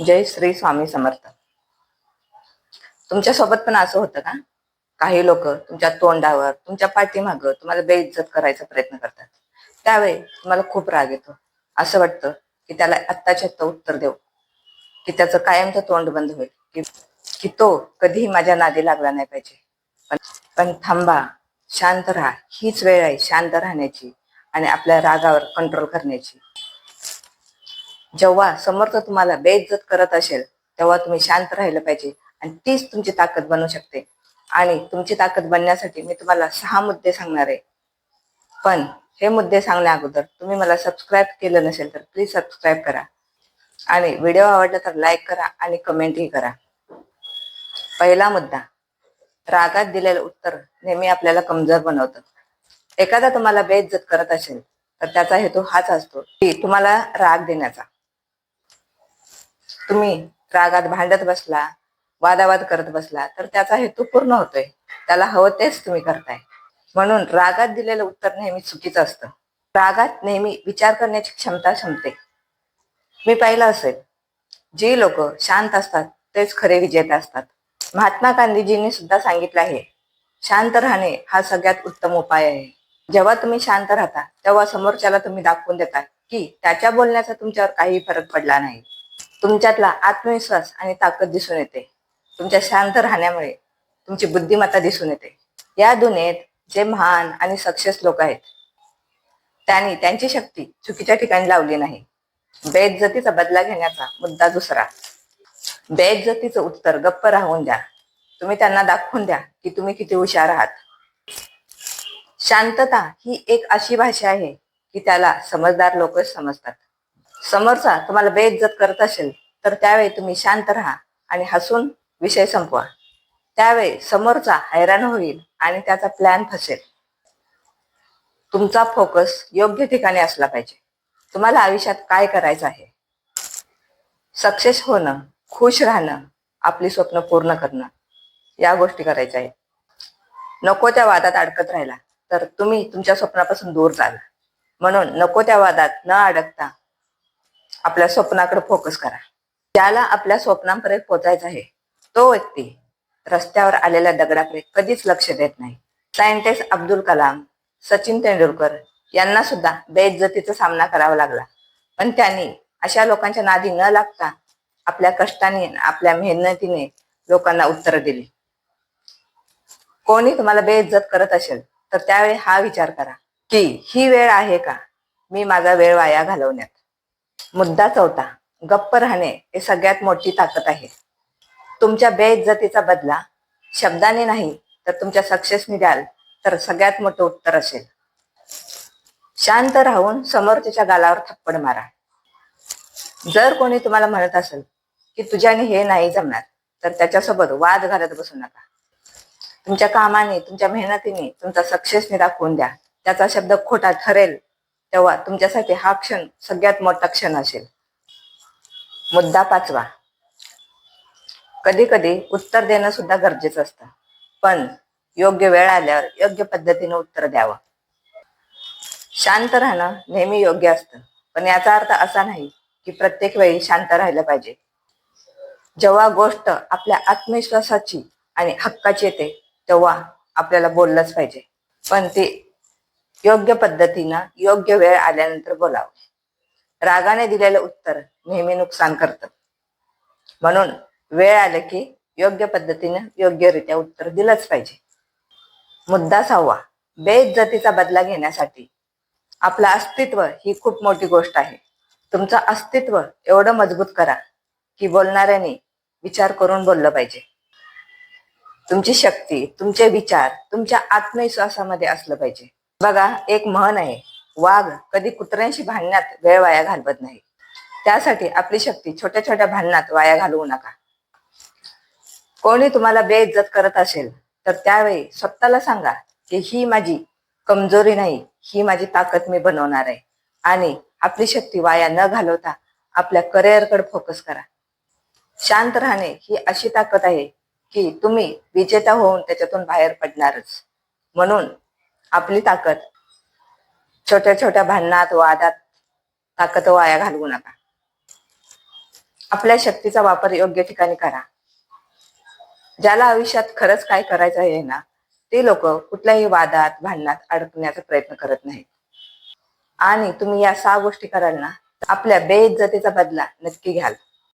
जय श्री स्वामी समर्थ. तुमच्यासोबत पण असं होतं का? काही लोक तुमच्या तोंडावर तुमच्या पाठीमागं तुम्हाला बेइज्जत करायचा प्रयत्न करतात. त्यावेळी तुम्हाला खूप राग येतो. असं वाटतं की त्याला आत्ताच्या आत्ता उत्तर देऊ. की त्याचं कायमचं तोंड बंद होईल. की की तो कधीही माझ्या नादी लागला नाही पाहिजे. पण पण थांबा. शांत राहा. हीच वेळ आहे शांत राहण्याची आणि आपल्या रागावर कंट्रोल करण्याची. जेव्हा समर्थ तुम्हाला बेइज्जत करत असेल तेव्हा तुम्ही शांत राहिलं पाहिजे आणि तीच तुमची ताकद बनू शकते. आणि तुमची ताकद बनण्यासाठी मी तुम्हाला सहा मुद्दे सांगणार आहे. पण हे मुद्दे सांगण्या अगोदर तुम्ही मला सबस्क्राईब केलं नसेल तर प्लीज सबस्क्राईब करा. आणि व्हिडिओ आवडला तर लाईक करा आणि कमेंटही करा. पहिला मुद्दा रागात दिलेलं उत्तर नेहमी आपल्याला कमजोर बनवतं. एखादा तुम्हाला बेइज्जत करत असेल तर त्याचा हेतू हाच असतो की तुम्हाला राग देण्याचा. तुम्ही रागात भांडत बसला वादावाद करत बसला तर त्याचा हेतू पूर्ण होतोय. त्याला हवं तेच तुम्ही करताय. म्हणून रागात दिलेलं उत्तर नेहमी चुकीचं असतं. रागात नेहमी विचार करण्याची क्षमता क्षमते मी पाहिलं असेल जी लोक शांत असतात तेच खरे विजेते असतात. महात्मा गांधीजींनी सुद्धा सांगितलं आहे शांत राहणे हा सगळ्यात उत्तम उपाय आहे. जेव्हा तुम्ही शांत राहता तेव्हा समोरच्याला तुम्ही दाखवून देता की त्याच्या बोलण्याचा तुमच्यावर काही फरक पडला नाही. तुमच्यातला आत्मविश्वास आणि ताकद दिसून येते. तुमच्या शांत राहण्यामुळे तुमची बुद्धिमत्ता दिसून येते. या दुनियेत जे महान आणि सक्सेस लोक आहेत त्यांनी त्यांची शक्ती चुकीच्या ठिकाणी लावली नाही. बेइज्जतीचा बदला घेण्याचा मुद्दा दुसरा. बेइज्जतीचं उत्तर गप्प राहून द्या. तुम्ही त्यांना दाखवून द्या की तुम्ही किती हुशार आहात. शांतता ही एक अशी भाषा आहे की त्याला समजदार लोकच समजतात. समोरचा तुम्हाला बेइज्जत करत असेल तर त्यावेळी तुम्ही शांत राहा आणि हसून विषय संपवा. त्यावेळी समोरचा हैराण होईल आणि त्याचा प्लॅन फसेल. तुमचा फोकस योग्य ठिकाणी असला पाहिजे. तुम्हाला आयुष्यात काय करायचं आहे? सक्सेस होणं खुश राहणं आपली स्वप्न पूर्ण करणं या गोष्टी करायच्या आहेत. नको त्या वादात अडकत राहिला तर तुम्ही तुमच्या स्वप्नापासून दूर जाल म्हणून नको त्या वादात न अडकता आपल्या स्वप्नाकडे फोकस करा. ज्याला आपल्या स्वप्नांपर्यंत पोचायचं आहे तो व्यक्ती रस्त्यावर आलेल्या दगडाकडे कधीच लक्ष देत नाही. सायंटिस्ट अब्दुल कलाम सचिन तेंडुलकर यांना सुद्धा बेइज्जतीचा सामना करावा लागला. पण त्यांनी अशा लोकांच्या नादी न लागता आपल्या कष्टाने आपल्या मेहनतीने लोकांना उत्तर दिली. कोणी तुम्हाला बेइज्जत करत असेल तर त्यावेळी हा विचार करा की ही वेळ आहे का? मी माझा वेळ वाया घालवण्यात. मुद्दा चौथा गप्प राहणे हे सगळ्यात मोठी ताकद आहे. तुमच्या बेइज्जतीचा बदला शब्दाने नाही तर तुमच्या सक्सेसने द्याल तर सगळ्यात मोठं उत्तर असेल. शांत राहून समोरच्याच्या गालावर थप्पड मारा. जर कोणी तुम्हाला म्हणत असेल की तुझ्याने हे नाही जमणार तर त्याच्यासोबत वाद घालत बसू नका. तुमच्या कामाने तुमच्या मेहनतीने तुमचा सक्सेसने दाखवून द्या. त्याचा शब्द खोटा ठरेल तेव्हा तुमच्यासाठी हा क्षण सगळ्यात मोठा क्षण असेल. मुद्दा पाचवा. कधी कधी उत्तर देणं सुद्धा गरजेचं असतं. पण योग्य वेळ आल्यावर योग्य पद्धतीने उत्तर द्यावं. शांत राहणं नेहमी योग्य असतं. पण याचा अर्थ असा नाही की प्रत्येक वेळी शांत राहिलं पाहिजे. जेव्हा गोष्ट आपल्या आत्मविश्वासाची आणि हक्काची येते तेव्हा आपल्याला बोललंच पाहिजे. पण ते योग्य पद्धतीनं योग्य वेळ आल्यानंतर बोलावं. रागाने दिलेलं उत्तर नेहमी नुकसान करतं. म्हणून वेळ आले की योग्य पद्धतीनं योग्यरित्या उत्तर दिलंच पाहिजे. मुद्दा सहावा बेइज्जतीचा बदला घेण्यासाठी. आपलं अस्तित्व ही खूप मोठी गोष्ट आहे. तुमचं अस्तित्व एवढं मजबूत करा की बोलणाऱ्याने विचार करून बोललं पाहिजे. तुमची शक्ती तुमचे विचार तुमच्या आत्मविश्वासामध्ये असलं पाहिजे. बघा एक म्हण आहे वाघ कधी कुत्र्यांशी भांडण्यात वेळ वाया घालवत नाही. त्यासाठी आपली शक्ती छोट्या छोट्या भांडणात वाया घालवू नका. कोणी तुम्हाला बेइज्जत करत असेल तर त्यावेळी स्वतःला सांगा की ही माझी कमजोरी नाही ही माझी ताकद मी बनवणार आहे. आणि आपली शक्ती वाया न घालवता आपल्या करिअरकडे फोकस करा. शांत राहणे ही अशी ताकद आहे की तुम्ही विजेता होऊन त्याच्यातून बाहेर पडणारच. म्हणून आपली ताकद. छोट्या छोट्या भांडणात वादात ताकद वाया घालवू नका. आपल्या शक्तीचा वापर योग्य ठिकाणी करा. ज्याला आयुष्यात खरंच काय करायचं आहे ना ते लोक कुठल्याही वादात भांडणात अडकण्याचा प्रयत्न करत नाहीत. आणि तुम्ही या सहा गोष्टी कराल ना आपल्या बेइज्जतीचा बदला नक्की घ्याल.